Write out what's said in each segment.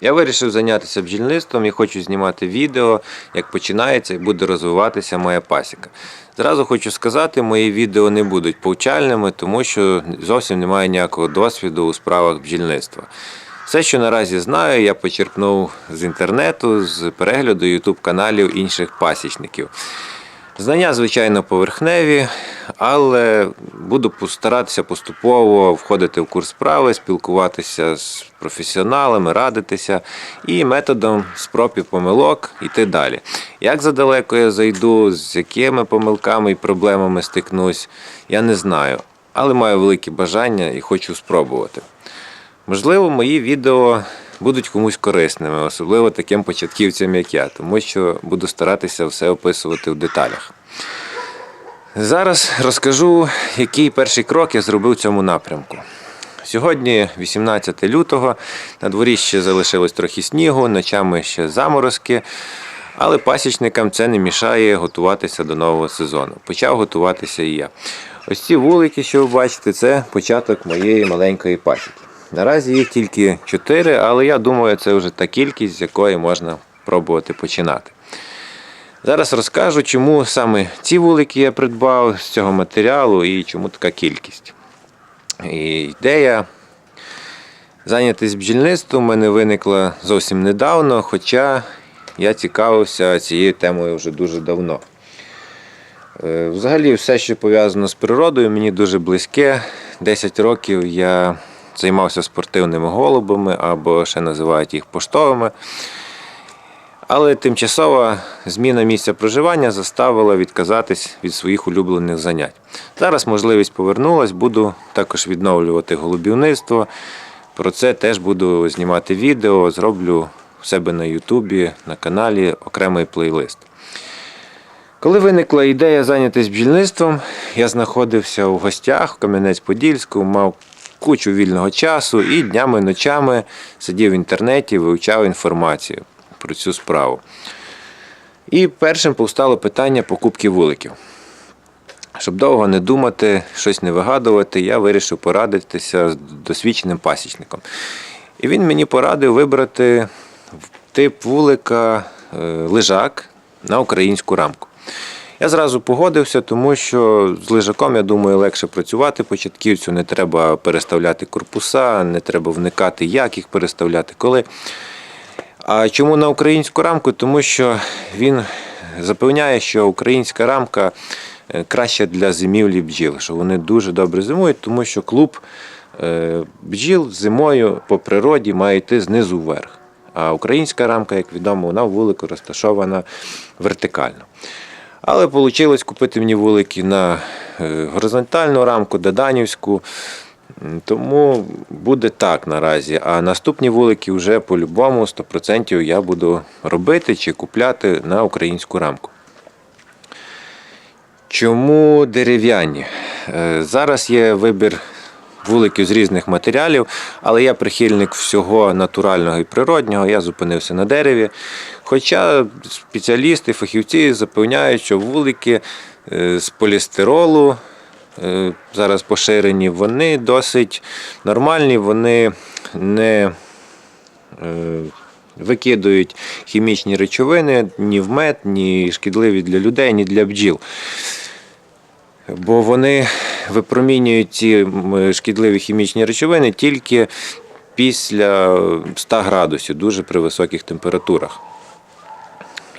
Я вирішив зайнятися бджільництвом і хочу знімати відео, як починається і буде розвиватися моя пасіка. Зразу хочу сказати, мої відео не будуть повчальними, тому що зовсім немає ніякого досвіду у справах бджільництва. Все, що наразі знаю, я почерпнув з інтернету, з перегляду YouTube каналів інших пасічників. Знання, звичайно, поверхневі, але буду старатися поступово входити в курс справи, спілкуватися з професіоналами, радитися і методом спроб і помилок йти далі. Як задалеко я зайду, з якими помилками і проблемами стикнусь, я не знаю, але маю велике бажання і хочу спробувати. Можливо, мої відео будуть комусь корисними, особливо таким початківцям, як я, тому що буду старатися все описувати в деталях. Зараз розкажу, який перший крок я зробив в цьому напрямку. Сьогодні 18 лютого, на дворі ще залишилось трохи снігу, ночами ще заморозки, але пасічникам це не мішає готуватися до нового сезону. Почав готуватися і я. Ось ці вулики, що ви бачите, це початок моєї маленької пасіки. Наразі їх тільки 4, але я думаю, це вже та кількість, з якої можна пробувати починати. Зараз розкажу, чому саме ці вулики я придбав з цього матеріалу і чому така кількість. І ідея зайнятися бджільництвом у мене виникла зовсім недавно, хоча я цікавився цією темою вже дуже давно. Е, Взагалі, все, що пов'язано з природою, мені дуже близьке. 10 років я займався спортивними голубами або ще називають їх поштовими. Але тимчасова зміна місця проживання заставила відказатись від своїх улюблених занять. Зараз можливість повернулась, буду також відновлювати голубівництво. Про це теж буду знімати відео, зроблю в себе на Ютубі, на каналі окремий плейлист. Коли виникла ідея зайнятися бджільництвом, я знаходився у гостях в Кам'янець-Подільську, мав кучу вільного часу і днями ночами сидів в інтернеті, вивчав інформацію про цю справу. І першим повстало питання покупки вуликів. Щоб довго не думати, щось не вигадувати, я вирішив порадитися з досвідченим пасічником. І він мені порадив вибрати тип вулика е, лежак на українську рамку. Я зразу погодився, тому що з лежаком, я думаю, легше працювати початківцю, не треба переставляти корпуса, не треба вникати, як їх переставляти, коли. А чому на українську рамку? Тому що він запевняє, що українська рамка е, краща для зимівлі бджіл, що вони дуже добре зимують, тому що клуб е, бджіл зимою по природі має йти знизу вверх. А українська рамка, як відомо, вона вулику розташована вертикально. Але вийшло купити мені вулики на е, горизонтальну рамку, Даданівську. М, Тому буде так наразі. А наступні вулики вже по-любому 100% я буду робити чи купляти на українську рамку. Чому дерев'яні? Е, Зараз є вибір вуликів з різних матеріалів, але я прихильник всього натурального і природнього, я зупинився на дереві. Хоча спеціалісти, фахівці запевняють, що вулики е, з полістиролу е, зараз поширені, вони досить нормальні, вони не е, викидують хімічні речовини ні в мед, ні шкідливі для людей, ні для бджіл. Бо вони випромінюють ці шкідливі хімічні речовини тільки після 100 градусів, дуже при високих температурах.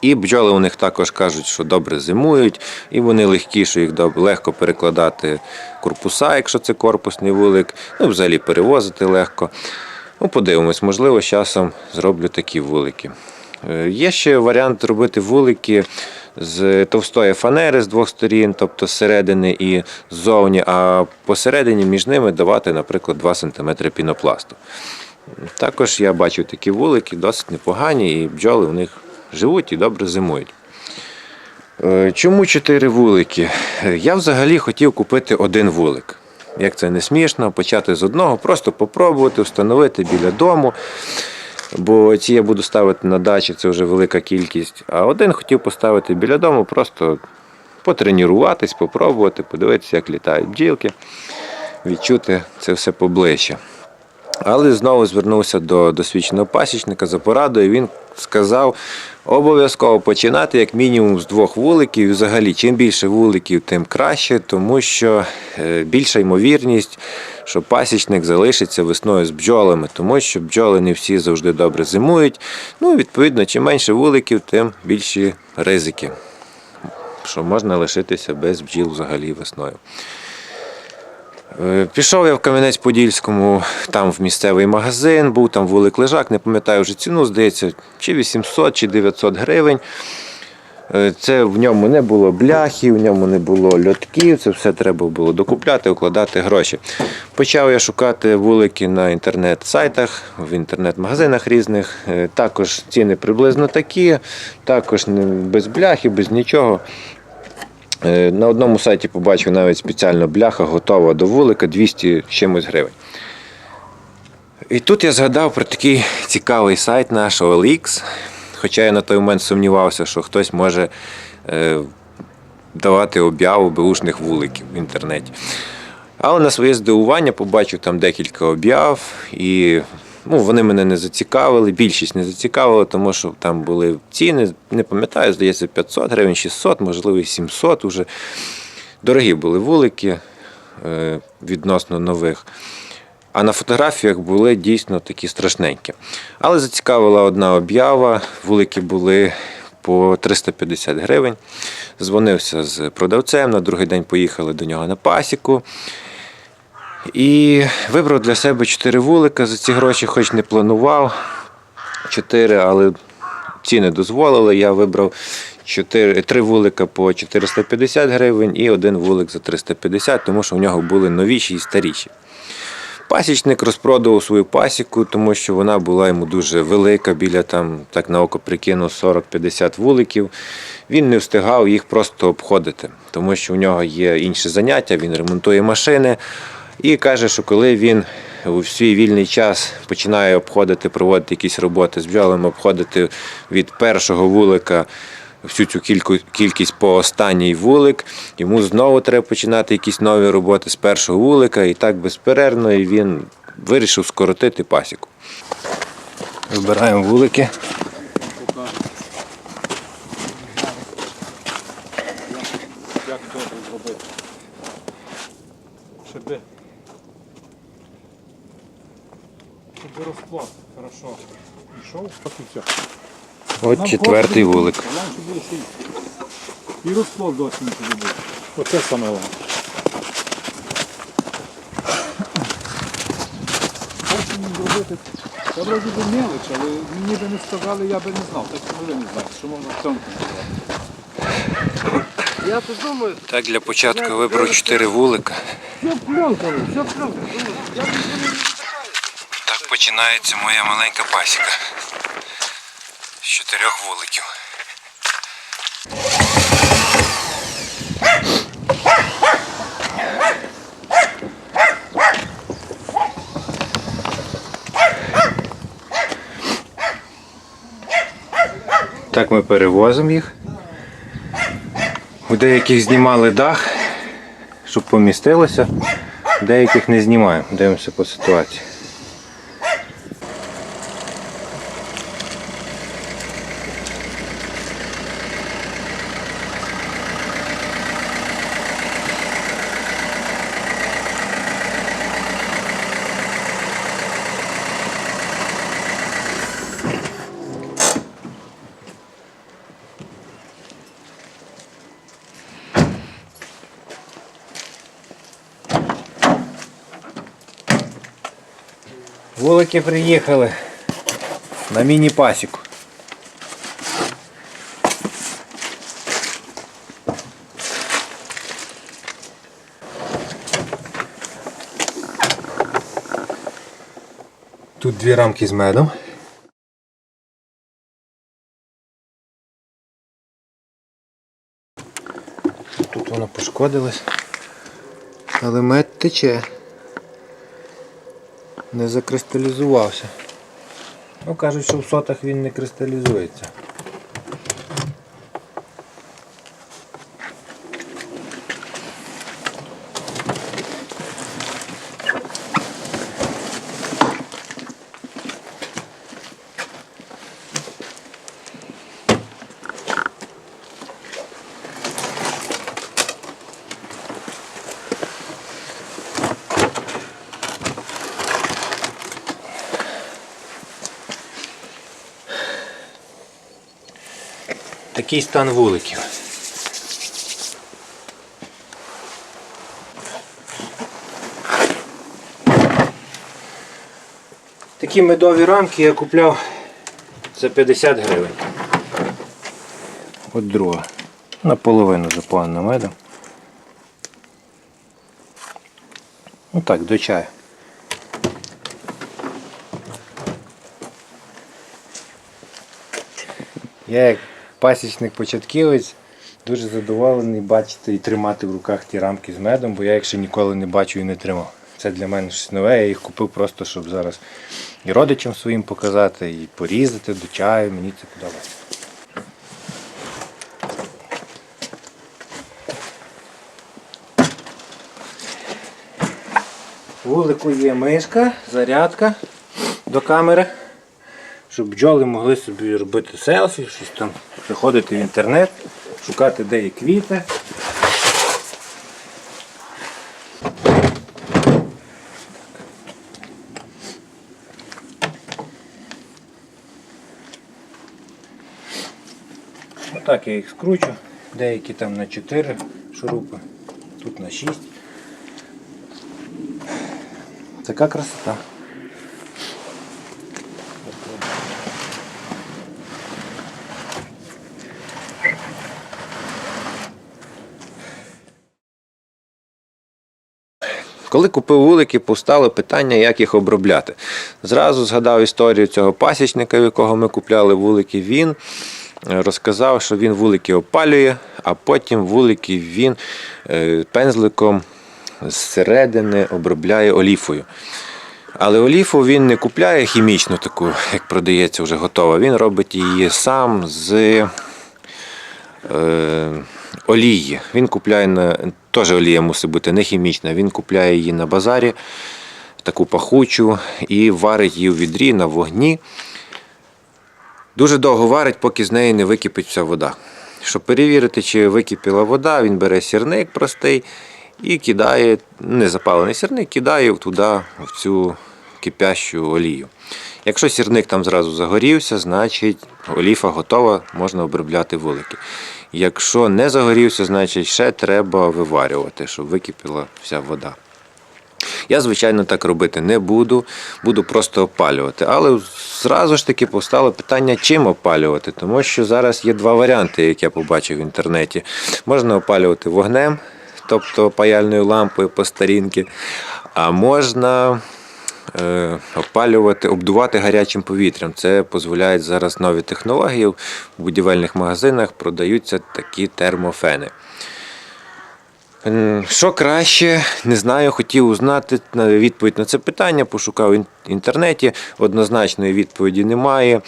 І бджоли у них також кажуть, що добре зимують, і вони легкі, що їх легко перекладати корпуса, якщо це корпусний вулик, ну, взагалі перевозити легко. Ну, подивимось, можливо, з часом зроблю такі вулики. Е, Є ще варіант робити вулики з товстої фанери з двох сторін, тобто зсередини і ззовні, а посередині між ними давати, наприклад, 2 см пінопласту. Також я бачив такі вулики, досить непогані, і бджоли в них живуть і добре зимують. Е, Чому чотири вулики? Я взагалі хотів купити один вулик. Як це не смішно, почати з одного, просто попробувати, встановити біля дому. Бо ці я буду ставити на дачі, це вже велика кількість. А один хотів поставити біля дому, просто потренуватись, попробувати, подивитися, як літають бджілки, відчути це все поближче. Але знову звернувся до досвідченого пасічника за порадою. Він сказав обов'язково починати як мінімум з двох вуликів. Взагалі, чим більше вуликів, тим краще, тому що е, більша ймовірність, що пасічник залишиться весною з бджолами, тому що бджоли не всі завжди добре зимують. Ну, відповідно, чим менше вуликів, тим більші ризики, що можна лишитися без бджіл взагалі весною. Е, Пішов я в Кам'янець-Подільському, там в місцевий магазин, був там вулик лежак, не пам'ятаю вже ціну, здається, чи 800, чи 900 гривень. Е, Це в ньому не було бляхів, в ньому не було льотків, це все треба було докупляти, укладати гроші. Почав я шукати вулики на інтернет-сайтах, в інтернет-магазинах різних. Е, Також ціни приблизно такі, також без бляхів, без нічого. Е, На одному сайті побачив навіть спеціально бляха готова до вулика 200 з чимось гривень. І тут я згадав про такий цікавий сайт наш OLX, хоча я на той момент сумнівався, що хтось може е, давати об'яву беушних вуликів в інтернеті. Але на своє здивування побачив там декілька об'яв, і ну, вони мене не зацікавили, більшість не зацікавили, тому що там були ціни, не пам'ятаю, здається, 500 гривень, 600, можливо, і 700 уже. Дорогі були вулики е, відносно нових. А на фотографіях були дійсно такі страшненькі. Але зацікавила одна об'ява. Вулики були по 350 гривень. Дзвонився з продавцем, на другий день поїхали до нього на пасіку. І вибрав для себе 4 вулика за ці гроші, хоч не планував. 4, але ціни дозволили. Я вибрав 4, 3 вулика по 450 гривень і один вулик за 350, тому що в нього були новіші і старіші. Пасічник розпродував свою пасіку, тому що вона була йому дуже велика, біля там, так на око прикинув, 40-50 вуликів. Він не встигав їх просто обходити, тому що у нього є інші заняття, він ремонтує машини. І каже, що коли він у свій вільний час починає обходити, проводити якісь роботи з бджолами, обходити від першого вулика всю цю кількість по останній вулик. Йому знову треба починати якісь нові роботи з першого вулика, і так безперервно, і він вирішив скоротити пасіку. Вибираємо вулики. Як добре зробити. Щоб, щоб розклад хорошо і все. От четвертий вулик. І розплод досі не буде. Оце саме головне. Хочу мені зробити. Це вроді би мелоч, але мені би не сказали, я би не знав. Так що ви не знаєте, що можна в цьому. Я тут думаю, Так, для початку вибрав чотири вулика. все пленками, все пленками. Думаю, я тут думаю, Так починається моя маленька пасіка. З чотирьох вуликів. Так ми перевозимо їх. У деяких знімали дах, щоб помістилося, деяких не знімаємо. Дивимося по ситуації. Вулики приїхали на міні-пасіку. Тут дві рамки з медом. Тут воно пошкодилось. Але мед тече не закристалізувався. Ну, кажуть, що в сотах він не кристалізується. Такий стан вуликів. Такі медові рамки я купляв за 50 гривень. От друга. Наполовину заповнена медом. Ну так, до чаю. Я як пасічник початківець дуже задоволений бачити і тримати в руках ті рамки з медом, бо я їх ще ніколи не бачу і не тримав. Це для мене щось нове, я їх купив просто, щоб зараз і родичам своїм показати, і порізати до чаю. Мені це подобається. Вулику є мишка, зарядка до камери, щоб бджоли могли собі робити селфі, щось там заходити в інтернет, шукати де є квіти. Отак я їх скручу, деякі там на 4 шурупи, тут на 6. Така красота. Коли купив вулики, постало питання, як їх обробляти. Зразу згадав історію цього пасічника, в якого ми купляли вулики. Він е, розказав, що він вулики опалює, а потім вулики він е, пензликом зсередини обробляє оліфою. Але оліфу він не купляє хімічну таку, як продається вже готова. Він робить її сам з е, олії. Він купляє на теж олія мусить бути не хімічна. Він купляє її на базарі, таку пахучу, і варить її у відрі на вогні. Дуже довго варить, поки з неї не википить вся вода. Щоб перевірити, чи википіла вода, він бере сірник простий і кидає, не запалений сірник, кидає туди, в цю кипящу олію. Якщо сірник там зразу загорівся, значить оліфа готова, можна обробляти вулики. Якщо не загорівся, значить ще треба виварювати, щоб википіла вся вода. Я, звичайно, так робити не буду, буду просто опалювати. Але зразу ж таки постало питання, чим опалювати, тому що зараз є два варіанти, як я побачив в інтернеті. Можна опалювати вогнем, тобто паяльною лампою по старінки, а можна опалювати, обдувати гарячим повітрям. Це дозволяє зараз нові технології. В будівельних магазинах продаються такі термофени. Що краще, не знаю, хотів узнати відповідь на це питання, пошукав в інтернеті. Однозначної відповіді немає.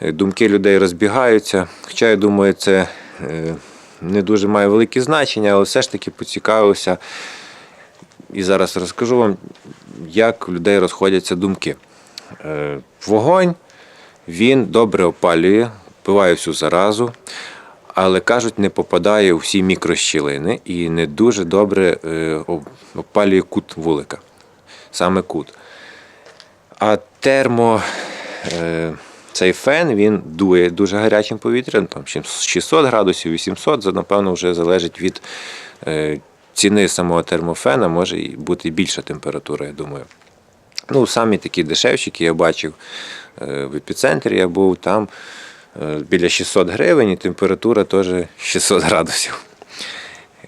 Е, Думки людей розбігаються. Хоча я думаю, це е, не дуже має велике значення, але все ж таки поцікавився. І зараз розкажу вам, як у людей розходяться думки. Е, Вогонь він добре опалює, вбиває всю заразу, але кажуть, не попадає у всі мікрощілини і не дуже добре е, опалює кут вулика. Саме кут. А термо. Е, цей фен він дує дуже гарячим повітрям, там 600 градусів, 800, це, напевно, вже залежить від ціни самого термофена, може бути більша температура, я думаю. Ну, самі такі дешевчики я бачив е, в епіцентрі, я був там е, біля 600 гривень і температура теж 600 градусів.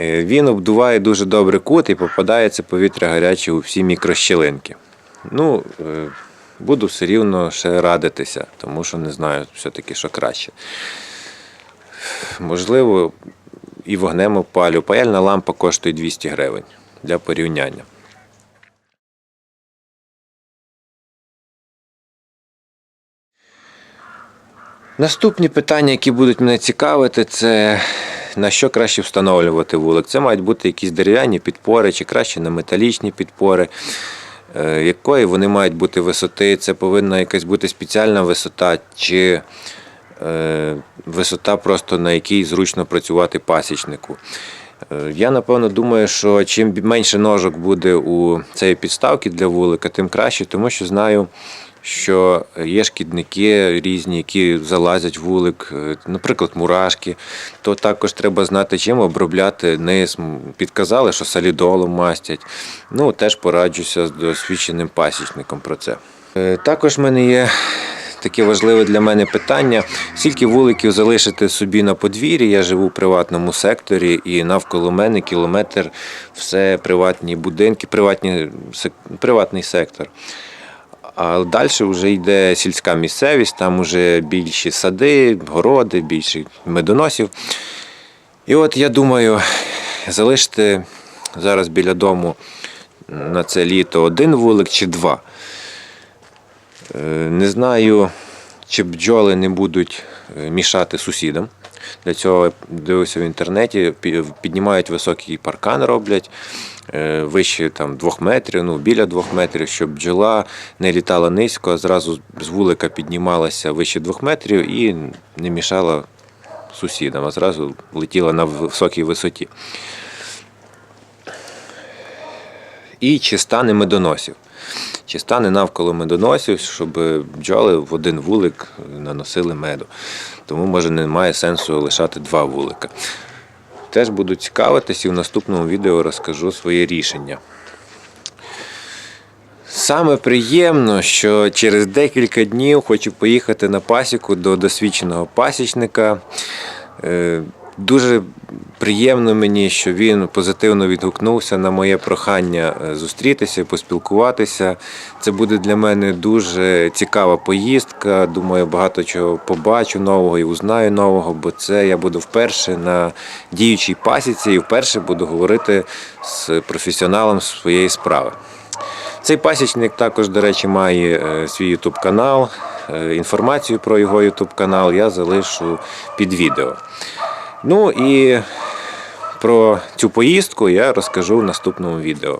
Е, Він обдуває дуже добре кут і попадає це повітря гаряче у всі мікрощілинки. Ну, буду все рівно ще радитися, тому що не знаю все-таки, що краще. Можливо, і вогнем опалю. Паяльна лампа коштує 200 гривень для порівняння. Наступні питання, які будуть мене цікавити, це на що краще встановлювати вулик. Це мають бути якісь дерев'яні підпори, чи краще на металічні підпори. Е, Якої вони мають бути висоти? Це повинна якась бути спеціальна висота, чи висота просто на якій зручно працювати пасічнику. Е, Я напевно думаю, що чим менше ножок буде у цієї підставки для вулика, тим краще, тому що знаю, що є шкідники різні, які залазять в вулик, е, наприклад, мурашки, то також треба знати, чим обробляти низ. Підказали, що солідолом мастять. Ну, теж пораджуся з досвідченим пасічником про це. Е, Також в мене є таке важливе для мене питання: скільки вуликів залишити собі на подвір'ї? Я живу в приватному секторі, і навколо мене кілометр все приватні будинки, приватні, приватний сектор. А далі вже йде сільська місцевість, там вже більші сади, городи, більше медоносів. І от я думаю, залишити зараз біля дому на це літо один вулик чи два. Е, Не знаю, чи бджоли не будуть е, мішати сусідам. Для цього дивився в інтернеті, піднімають високий паркан, роблять е, вище там, двох метрів, ну біля двох метрів, щоб бджола не літала низько, а зразу з вулика піднімалася вище двох метрів і не мішала сусідам, а зразу летіла на високій висоті. І чи стане медоносів. Чи стане навколо медоносів, щоб бджоли в один вулик наносили меду. Тому, може, немає сенсу лишати два вулика. Теж буду цікавитись і в наступному відео розкажу своє рішення. Саме приємно, що через декілька днів хочу поїхати на пасіку до досвідченого пасічника. Дуже приємно мені, що він позитивно відгукнувся на моє прохання е, зустрітися, поспілкуватися. Це буде для мене дуже цікава поїздка. Думаю, багато чого побачу нового і узнаю нового, бо це я буду вперше на діючій пасіці і вперше буду говорити з професіоналом своєї справи. Цей пасічник також, до речі, має е, свій YouTube канал. Е, Інформацію про його YouTube канал я залишу під відео. Ну і про цю поїздку я розкажу в наступному відео.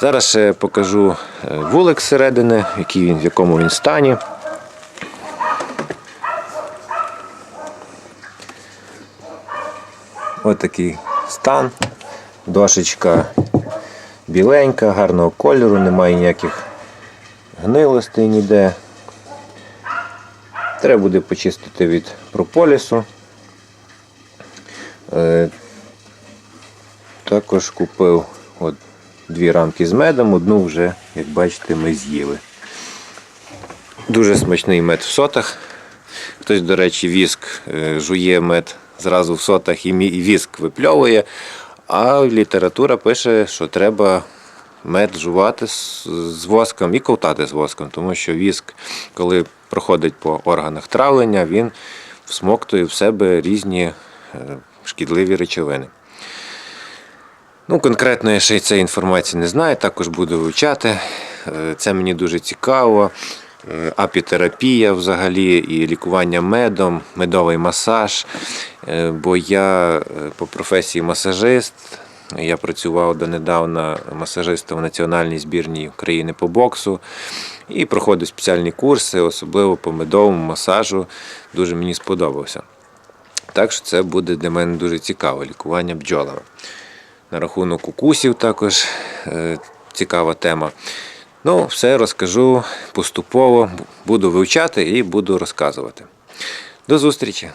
Зараз ще покажу е, вулик зсередини, який він, в якому він стані. Ось такий стан. Дошечка біленька, гарного кольору, немає ніяких гнилостей ніде. Треба буде почистити від прополісу. Е, Також купив от дві рамки з медом, одну вже, як бачите, ми з'їли. Дуже смачний мед в сотах. Хтось, до речі, віск е, жує мед зразу в сотах і віск випльовує. А література пише, що треба мед жувати з, воском і ковтати з воском, тому що віск, коли проходить по органах травлення, він всмоктує в себе різні е, шкідливі речовини. Ну, конкретно я ще й цієї інформації не знаю, також буду вивчати. Е, Це мені дуже цікаво. Е, Апітерапія взагалі і лікування медом, медовий масаж. Е, Бо я по професії масажист. Я працював донедавна масажистом в національній збірній України по боксу і проходив спеціальні курси, особливо по медовому масажу. Дуже мені сподобався. Так що це буде для мене дуже цікаво лікування бджолами. На рахунок укусів також е, цікава тема. Ну, все розкажу поступово, буду вивчати і буду розказувати. До зустрічі!